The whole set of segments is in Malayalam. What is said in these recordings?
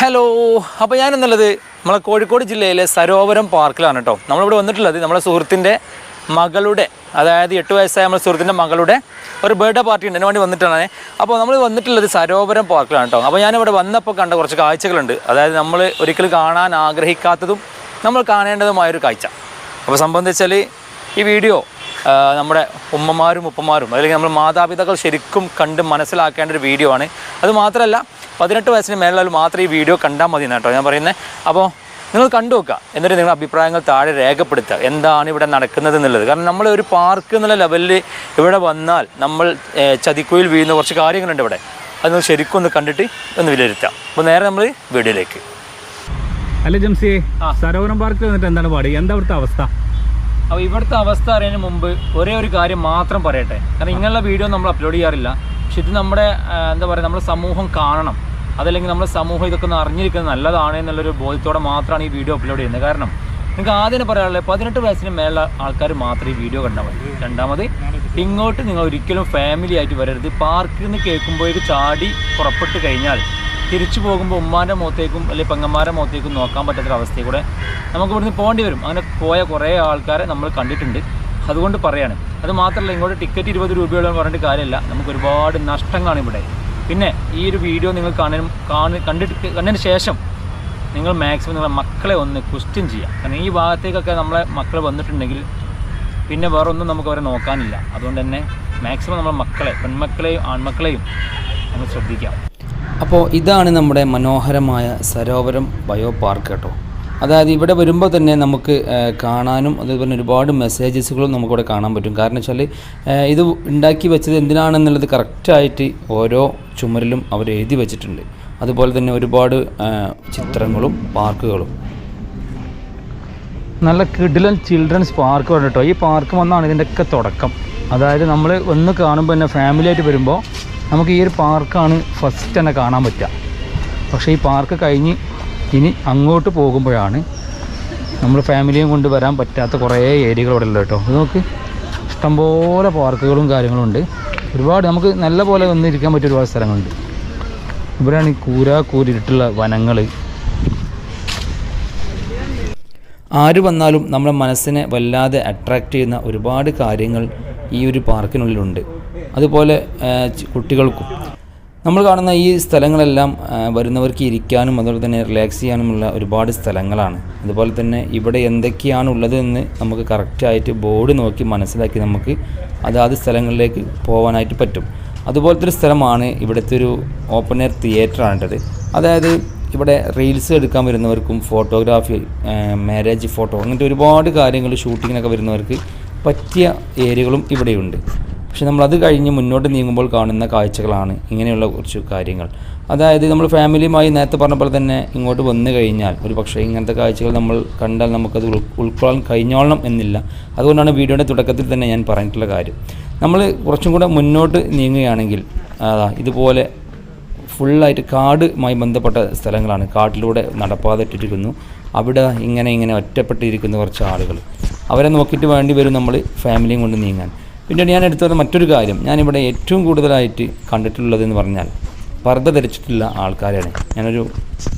ഹലോ അപ്പോൾ ഞാൻ എന്നുള്ളത് നമ്മളെ കോഴിക്കോട് ജില്ലയിലെ സരോവരം പാർക്കിലാണ് കേട്ടോ നമ്മളിവിടെ വന്നിട്ടുള്ളത് നമ്മുടെ സുഹൃത്തിന്റെ മകളുടെ അതായത് എട്ട് വയസ്സായ നമ്മുടെ സുഹൃത്തിന്റെ മകളുടെ ഒരു ബർത്ത്ഡേ പാർട്ടി ഉണ്ട്. അതിന് വേണ്ടി വന്നിട്ടാണ്. അപ്പോൾ നമ്മൾ വന്നിട്ടുള്ളത് സരോവരം പാർക്കിലാണ് കേട്ടോ അപ്പോൾ ഞാനിവിടെ വന്നപ്പോൾ കണ്ട കുറച്ച് കാഴ്ചകളുണ്ട്. അതായത് നമ്മൾ ഒരിക്കലും കാണാൻ ആഗ്രഹിക്കാത്തതും നമ്മൾ കാണേണ്ടതുമായൊരു കാഴ്ച. അപ്പോൾ സംബന്ധിച്ചാൽ ഈ വീഡിയോ നമ്മുടെ ഉമ്മമാരും ഉപ്പമാരും അല്ലെങ്കിൽ നമ്മൾ മാതാപിതാക്കൾ ശരിക്കും കണ്ട് മനസ്സിലാക്കേണ്ട ഒരു വീഡിയോ ആണ്. അത് മാത്രമല്ല പതിനെട്ട് വയസ്സിന് മേലുള്ള മാത്രം ഈ വീഡിയോ കണ്ടാൽ മതി എന്നാട്ടോ കേട്ടോ ഞാൻ പറയുന്നത് അപ്പോൾ നിങ്ങൾ കണ്ടു നോക്കുക. എന്നിട്ട് നിങ്ങളുടെ അഭിപ്രായങ്ങൾ താഴെ രേഖപ്പെടുത്തുക. എന്താണ് ഇവിടെ നടക്കുന്നത് എന്നുള്ളത്. കാരണം നമ്മൾ ഒരു പാർക്ക് എന്നുള്ള ലെവലിൽ ഇവിടെ വന്നാൽ നമ്മൾ ചതിക്കുയിൽ വീഴുന്ന കുറച്ച് കാര്യങ്ങളുണ്ട് ഇവിടെ. അത് നിങ്ങൾ ശരിക്കും ഒന്ന് കണ്ടിട്ട് ഒന്ന് വിലയിരുത്താം അപ്പോൾ നേരെ നമ്മൾ വീഡിയോയിലേക്ക്. അല്ല ജംസി ആ. സരോവരം പാർക്കിൽ വന്നിട്ട് എന്താണ് പാടി? എന്താ അവിടുത്തെ അവസ്ഥ? അപ്പോൾ ഇവിടുത്തെ അവസ്ഥ അറിയുന്നതിന് മുമ്പ് ഒരേ ഒരു കാര്യം മാത്രം പറയട്ടെ. കാരണം ഇങ്ങനെയുള്ള വീഡിയോ നമ്മൾ അപ്ലോഡ് ചെയ്യാറില്ല. പക്ഷെ ഇത് നമ്മുടെ എന്താ പറയുക നമ്മുടെ സമൂഹം കാണണം. അതല്ലെങ്കിൽ നമ്മുടെ സമൂഹം ഇതൊക്കെ ഒന്ന് അറിഞ്ഞിരിക്കുന്നത് നല്ലതാണ് എന്നുള്ളൊരു ബോധ്യത്തോടെ മാത്രമാണ് ഈ വീഡിയോ അപ്ലോഡ് ചെയ്യുന്നത്. കാരണം നിങ്ങൾക്ക് ആദ്യം പറയാനുള്ളത് പതിനെട്ട് വയസ്സിന് മേലുള്ള ആൾക്കാർ മാത്രം ഈ വീഡിയോ കണ്ടാൽ മതി. രണ്ടാമത് ഇങ്ങോട്ട് നിങ്ങൾ ഒരിക്കലും ഫാമിലി ആയിട്ട് വരരുത്. പാർക്കിൽ നിന്ന് കേൾക്കുമ്പോഴേക്ക് ചാടി പുറപ്പെട്ട് കഴിഞ്ഞാൽ തിരിച്ചു പോകുമ്പോൾ ഉമ്മാന്റെ മുഖത്തേക്കും അല്ലെങ്കിൽ പെങ്ങന്മാരുടെ മുഖത്തേക്കും നോക്കാൻ പറ്റാത്തൊരവസ്ഥയിൽ കൂടെ നമുക്ക് ഇവിടുന്ന് പോകേണ്ടി വരും. അങ്ങനെ പോയ കുറേ ആൾക്കാരെ നമ്മൾ കണ്ടിട്ടുണ്ട്. അതുകൊണ്ട് പറയാണ്. അത് മാത്രമല്ല ഇങ്ങോട്ട് ടിക്കറ്റ് ഇരുപത് രൂപയോളം പറഞ്ഞിട്ട് കാര്യമില്ല. നമുക്ക് ഒരുപാട് നഷ്ടങ്ങളാണ് ഇവിടെ. പിന്നെ ഈ ഒരു വീഡിയോ നിങ്ങൾ കാണാനും കാണി കണ്ടിട്ട് കണ്ടതിന് ശേഷം നിങ്ങൾ മാക്സിമം നിങ്ങളുടെ മക്കളെ ഒന്ന് ക്വസ്റ്റ്യൻ ചെയ്യുക. കാരണം ഈ ഭാഗത്തേക്കൊക്കെ നമ്മളെ മക്കൾ വന്നിട്ടുണ്ടെങ്കിൽ പിന്നെ വേറെ ഒന്നും നമുക്ക് അവരെ നോക്കാനില്ല. അതുകൊണ്ട് തന്നെ മാക്സിമം നമ്മളെ മക്കളെ പെൺമക്കളെയും ആൺമക്കളെയും നമ്മൾ ശ്രദ്ധിക്കാം. അപ്പോൾ ഇതാണ് നമ്മുടെ മനോഹരമായ സരോവരം ബയോ പാർക്ക് കേട്ടോ. അതായത് ഇവിടെ വരുമ്പോൾ തന്നെ നമുക്ക് കാണാനും അതുപോലെ ഒരുപാട് മെസ്സേജസുകളും നമുക്കിവിടെ കാണാൻ പറ്റും. കാരണം വെച്ചാൽ ഇത് ഉണ്ടാക്കി വെച്ചത് എന്തിനാണെന്നുള്ളത് കറക്റ്റായിട്ട് ഓരോ ചുമരിലും അവർ എഴുതി വെച്ചിട്ടുണ്ട്. അതുപോലെ തന്നെ ഒരുപാട് ചിത്രങ്ങളും പാർക്കുകളും. നല്ല കിഡിലൻ ചിൽഡ്രൻസ് പാർക്ക് കേട്ടോ. ഈ പാർക്ക് വന്നാണ് ഇതിന്റെയൊക്കെ തുടക്കം. അതായത് നമ്മൾ ഒന്ന് കാണുമ്പോൾ തന്നെ ഫാമിലി ആയിട്ട് വരുമ്പോൾ നമുക്ക് ഈ ഒരു പാർക്കാണ് ഫസ്റ്റ് തന്നെ കാണാൻ പറ്റുക. പക്ഷേ ഈ പാർക്ക് കഴിഞ്ഞ് ഇനി അങ്ങോട്ട് പോകുമ്പോഴാണ് നമ്മൾ ഫാമിലിയും കൊണ്ട് വരാൻ പറ്റാത്ത കുറേ ഏരിയകൾ ഇവിടെ ഉള്ളത് കേട്ടോ. ഇത് നോക്ക് ഇഷ്ടംപോലെ പാർക്കുകളും കാര്യങ്ങളും ഉണ്ട്. ഒരുപാട് നമുക്ക് നല്ല പോലെ വന്നിരിക്കാൻ പറ്റിയ ഒരുപാട് സ്ഥലങ്ങളുണ്ട്. ഇവിടെയാണ് ഈ കൂരാ കൂരിട്ടുള്ള വനങ്ങൾ ആര് വന്നാലും നമ്മുടെ മനസ്സിനെ വല്ലാതെ അട്രാക്റ്റ് ചെയ്യുന്ന ഒരുപാട് കാര്യങ്ങൾ ഈ ഒരു പാർക്കിനുള്ളിലുണ്ട്. അതുപോലെ കുട്ടികൾക്കും നമ്മൾ കാണുന്ന ഈ സ്ഥലങ്ങളെല്ലാം വരുന്നവർക്ക് ഇരിക്കാനും അതുപോലെ തന്നെ റിലാക്സ് ചെയ്യാനുമുള്ള ഒരുപാട് സ്ഥലങ്ങളാണ്. അതുപോലെ തന്നെ ഇവിടെ എന്തൊക്കെയാണ് ഉള്ളതെന്ന് നമുക്ക് കറക്റ്റായിട്ട് ബോർഡ് നോക്കി മനസ്സിലാക്കി നമുക്ക് അതാത് സ്ഥലങ്ങളിലേക്ക് പോകാനായിട്ട് പറ്റും. അതുപോലത്തെ ഒരു സ്ഥലമാണ് ഇവിടുത്തെ ഒരു ഓപ്പൺ എയർ തിയേറ്ററാണിട്ടത് അതായത് ഇവിടെ റീൽസ് എടുക്കാൻ വരുന്നവർക്കും ഫോട്ടോഗ്രാഫി മാരേജ് ഫോട്ടോ അങ്ങനത്തെ ഒരുപാട് കാര്യങ്ങൾ ഷൂട്ടിങ്ങിനൊക്കെ വരുന്നവർക്ക് പറ്റിയ ഏരിയകളും ഇവിടെയുണ്ട്. പക്ഷെ നമ്മളത് കഴിഞ്ഞ് മുന്നോട്ട് നീങ്ങുമ്പോൾ കാണുന്ന കാഴ്ചകളാണ് ഇങ്ങനെയുള്ള കുറച്ച് കാര്യങ്ങൾ. അതായത് നമ്മൾ ഫാമിലിയുമായി നേരത്തെ പറഞ്ഞ പോലെ തന്നെ ഇങ്ങോട്ട് വന്നു കഴിഞ്ഞാൽ ഒരു പക്ഷേ ഇങ്ങനത്തെ കാഴ്ചകൾ നമ്മൾ കണ്ടാൽ നമുക്കത് ഉൾ ഉൾക്കൊള്ളാൻ കഴിഞ്ഞോളണം എന്നില്ല. അതുകൊണ്ടാണ് വീഡിയോയുടെ തുടക്കത്തിൽ തന്നെ ഞാൻ പറഞ്ഞിട്ടുള്ള കാര്യം. നമ്മൾ കുറച്ചും കൂടെ മുന്നോട്ട് നീങ്ങുകയാണെങ്കിൽ അതാ ഇതുപോലെ ഫുള്ളായിട്ട് കാടുമായി ബന്ധപ്പെട്ട സ്ഥലങ്ങളാണ്. കാട്ടിലൂടെ നടപ്പാതിട്ടിരിക്കുന്നു. അവിടെ ഇങ്ങനെ ഇങ്ങനെ ഒറ്റപ്പെട്ടിരിക്കുന്ന കുറച്ച് ആളുകൾ. അവരെ നോക്കിയിട്ട് വേണ്ടി വരും നമ്മൾ ഫാമിലിയും കൊണ്ട് നീങ്ങാൻ. പിന്നീട് ഞാൻ എടുത്തു പറഞ്ഞ മറ്റൊരു കാര്യം. ഞാനിവിടെ ഏറ്റവും കൂടുതലായിട്ട് കണ്ടിട്ടുള്ളതെന്ന് പറഞ്ഞാൽ പർദ്ദ ധരിച്ചിട്ടുള്ള ആൾക്കാരാണ്. ഞാനൊരു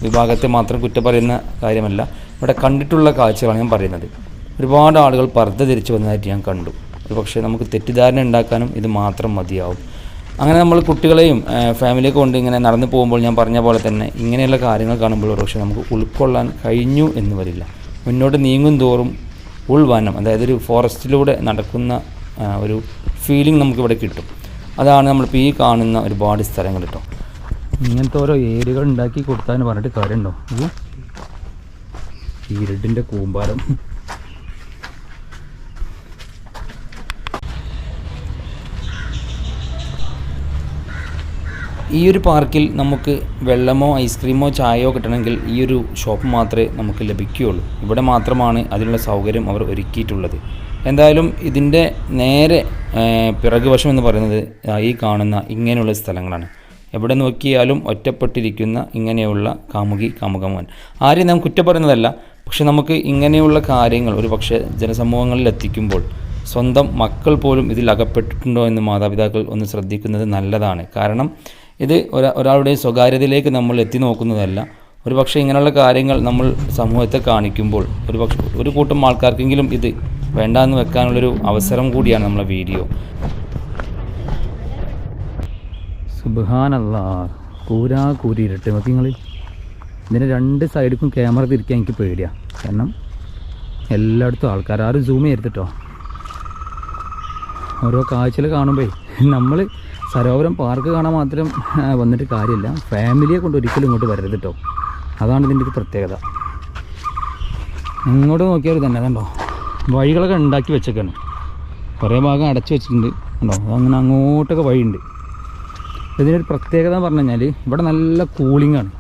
വിഭാഗത്തെ മാത്രം കുറ്റം പറയുന്ന കാര്യമല്ല. ഇവിടെ കണ്ടിട്ടുള്ള കാഴ്ചകളാണ് ഞാൻ പറയുന്നത്. ഒരുപാട് ആളുകൾ പർദ്ദ ധരിച്ച് വന്നതായിട്ട് ഞാൻ കണ്ടു. ഒരു പക്ഷേ നമുക്ക് തെറ്റിദ്ധാരണ ഉണ്ടാക്കാനും ഇത് മാത്രം മതിയാവും. അങ്ങനെ നമ്മൾ കുട്ടികളെയും ഫാമിലിയൊക്കെ കൊണ്ട് ഇങ്ങനെ നടന്നു പോകുമ്പോൾ ഞാൻ പറഞ്ഞ പോലെ തന്നെ ഇങ്ങനെയുള്ള കാര്യങ്ങൾ കാണുമ്പോൾ ഒരു പക്ഷേ നമുക്ക് ഉൾക്കൊള്ളാൻ കഴിഞ്ഞു എന്ന് വരില്ല. മുന്നോട്ട് നീങ്ങും തോറും ഉൾവനം അതായത് ഒരു ഫോറസ്റ്റിലൂടെ നടക്കുന്ന ഒരു ഫീലിംഗ് നമുക്കിവിടെ കിട്ടും. അതാണ് നമ്മളിപ്പോൾ ഈ കാണുന്ന ഒരുപാട് സ്ഥലങ്ങൾ കേട്ടോ ഇങ്ങനത്തെ ഓരോ ഏരിയകൾ ഉണ്ടാക്കി കൊടുത്താന്ന് പറഞ്ഞിട്ട് കാര്യമുണ്ടോ ഈരടിന്റെ കൂമ്പാരം. ഈ ഒരു പാർക്കിൽ നമുക്ക് വെള്ളമോ ഐസ്ക്രീമോ ചായയോ കിട്ടണമെങ്കിൽ ഈ ഒരു ഷോപ്പ് മാത്രമേ നമുക്ക് ലഭിക്കുകയുള്ളൂ. ഇവിടെ മാത്രമാണ് അതിനുള്ള സൗകര്യം അവർ ഒരുക്കിയിട്ടുള്ളത്. എന്തായാലും ഇതിന്റെ നേരെ പിറകുവശം എന്ന് പറയുന്നത് ഈ കാണുന്ന ഇങ്ങനെയുള്ള സ്ഥലങ്ങളാണ്. എവിടെ നോക്കിയാലും ഒറ്റപ്പെട്ടിരിക്കുന്ന ഇങ്ങനെയുള്ള കാമുകി കാമുകമോൻ ആരെയും നാം കുറ്റം പറയുന്നതല്ല. പക്ഷെ നമുക്ക് ഇങ്ങനെയുള്ള കാര്യങ്ങൾ ഒരു പക്ഷേ ജനസമൂഹങ്ങളിൽ എത്തിക്കുമ്പോൾ സ്വന്തം മക്കൾ പോലും ഇതിൽ അകപ്പെട്ടിട്ടുണ്ടോ എന്ന് മാതാപിതാക്കൾ ഒന്ന് ശ്രദ്ധിക്കുന്നത് നല്ലതാണ്. കാരണം ഇത് ഒരാ ഒരാളുടെ സ്വകാര്യതയിലേക്ക് നമ്മൾ എത്തി നോക്കുന്നതല്ല. ഒരു പക്ഷേ ഇങ്ങനെയുള്ള കാര്യങ്ങൾ നമ്മൾ സമൂഹത്തെ കാണിക്കുമ്പോൾ ഒരു പക്ഷേ ഒരു കൂട്ടം ആൾക്കാർക്കെങ്കിലും ഇത് വേണ്ടാന്ന് വെക്കാനുള്ളൊരു അവസരം കൂടിയാണ് നമ്മളെ വീഡിയോ. സുബാനല്ല കൂരാ കൂരി ഇരട്ടെ നിങ്ങൾ ഇതിന്റെ രണ്ട് സൈഡിക്കും ക്യാമറ തിരിക്കാൻ എനിക്ക് പേടിയാണ് കാരണം എല്ലായിടത്തും ആൾക്കാർ ആരും സൂം ചെയ്തിട്ടോ ഓരോ കാഴ്ചകൾ കാണുമ്പോൾ നമ്മൾ സരോവരം പാർക്ക് കാണാൻ മാത്രം വന്നിട്ട് കാര്യമില്ല. ഫാമിലിയെ കൊണ്ട് ഒരിക്കലും ഇങ്ങോട്ട് വരരുത് കേട്ടോ അതാണ് ഇതിന്റെ ഒരു പ്രത്യേകത. ഇങ്ങോട്ട് നോക്കിയാൽ തന്നെ കണ്ടോ വഴികളൊക്കെ ഉണ്ടാക്കി വെച്ചേക്കാണ്. കുറേ ഭാഗം അടച്ചു വെച്ചിട്ടുണ്ട്. കണ്ടോ? അങ്ങനെ അങ്ങോട്ടൊക്കെ വഴിയുണ്ട്. ഇതിനൊരു പ്രത്യേകത എന്ന് പറഞ്ഞു കഴിഞ്ഞാൽ ഇവിടെ നല്ല കൂളിംഗ് ആണ്.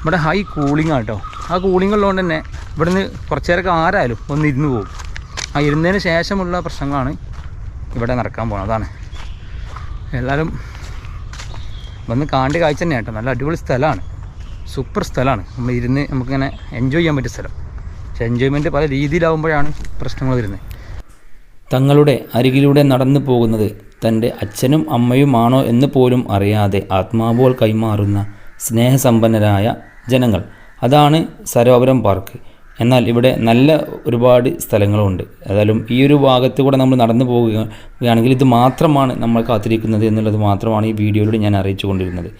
ഇവിടെ ഹൈ കൂളിംഗ് കേട്ടോ. ആ കൂളിംഗ് ഉള്ളതുകൊണ്ട് തന്നെ ഇവിടെ നിന്ന് കുറച്ച് നേരമൊക്കെ ആരായാലും ഒന്ന് ഇരുന്ന് പോകും. ആ ഇരുന്നതിന് ശേഷമുള്ള പ്രശ്നങ്ങളാണ് ഇവിടെ നടക്കാൻ പോകുന്നത് അതാണ്. എല്ലാവരും വന്ന് കാണ്ടി കാഴ്ച തന്നെയാണ് കേട്ടോ. നല്ല അടിപൊളി സ്ഥലമാണ്. സൂപ്പർ സ്ഥലമാണ്. നമ്മൾ ഇരുന്ന് നമുക്കിങ്ങനെ എൻജോയ് ചെയ്യാൻ പറ്റിയ സ്ഥലം. എൻജോയ്മെന്റ് പല രീതിയിലാവുമ്പോഴാണ് പ്രശ്നങ്ങൾ വരുന്നത്. തങ്ങളുടെ അരികിലൂടെ നടന്നു പോകുന്നത് തന്റെ അച്ഛനും അമ്മയുമാണോ എന്ന് പോലും അറിയാതെ ആത്മാവോൾ കൈമാറുന്ന സ്നേഹസമ്പന്നരായ ജനങ്ങൾ. അതാണ് സരോവരം പാർക്ക്. എന്നാൽ ഇവിടെ നല്ല ഒരുപാട് സ്ഥലങ്ങളുണ്ട്. ഏതായാലും ഈ ഒരു ഭാഗത്ത് കൂടെ നമ്മൾ നടന്നു പോവുകയാണെങ്കിൽ ഇത് മാത്രമാണ് നമ്മൾ കാത്തിരിക്കുന്നത് എന്നുള്ളത് മാത്രമാണ് ഈ വീഡിയോയിലൂടെ ഞാൻ അറിയിച്ചു കൊണ്ടിരുന്നത്.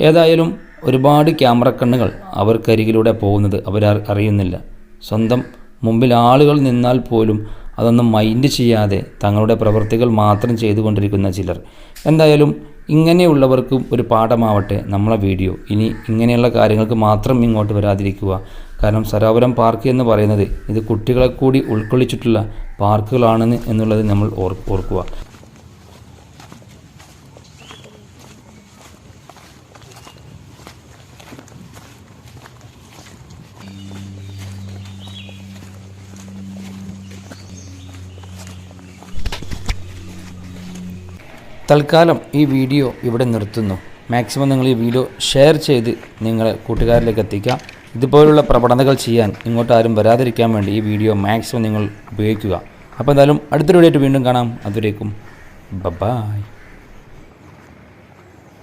ഏതായാലും ഒരുപാട് ക്യാമറ കണ്ണുകൾ അവർക്കരികിലൂടെ പോകുന്നത് അവർ അറിയുന്നില്ല സ്വന്തം മുമ്പിൽ ആളുകൾ നിന്നാൽ പോലും അതൊന്നും മൈൻഡ് ചെയ്യാതെ തങ്ങളുടെ പ്രവൃത്തികൾ മാത്രം ചെയ്തുകൊണ്ടിരിക്കുന്ന ചിലർ. എന്തായാലും ഇങ്ങനെയുള്ളവർക്കും ഒരു പാഠമാവട്ടെ നമ്മളെ വീഡിയോ. ഇനി ഇങ്ങനെയുള്ള കാര്യങ്ങൾക്ക് മാത്രം ഇങ്ങോട്ട് വരാതിരിക്കുക. കാരണം സരോവരം പാർക്ക് എന്ന് പറയുന്നത് ഇത് കുട്ടികളെ കൂടി ഉൾക്കൊള്ളിച്ചിട്ടുള്ള പാർക്കുകളാണെന്ന് എന്നുള്ളത് നമ്മൾ ഓർ ഓർക്കുക. തൽക്കാലം ഈ വീഡിയോ ഇവിടെ നിർത്തുന്നു. മാക്സിമം നിങ്ങൾ ഈ വീഡിയോ ഷെയർ ചെയ്ത് നിങ്ങളെ കൂട്ടുകാരിലേക്ക് എത്തിക്കുക ഇതുപോലുള്ള പ്രവണതകൾ ചെയ്യാൻ ഇങ്ങോട്ട് ആരും വരാതിരിക്കാൻ വേണ്ടി ഈ വീഡിയോ മാക്സിമം നിങ്ങൾ ഉപയോഗിക്കുക. അപ്പോൾ എന്തായാലും അടുത്തൊരു വീഡിയോ ആയിട്ട് വീണ്ടും കാണാം. അതുവരേക്കും ബബായ്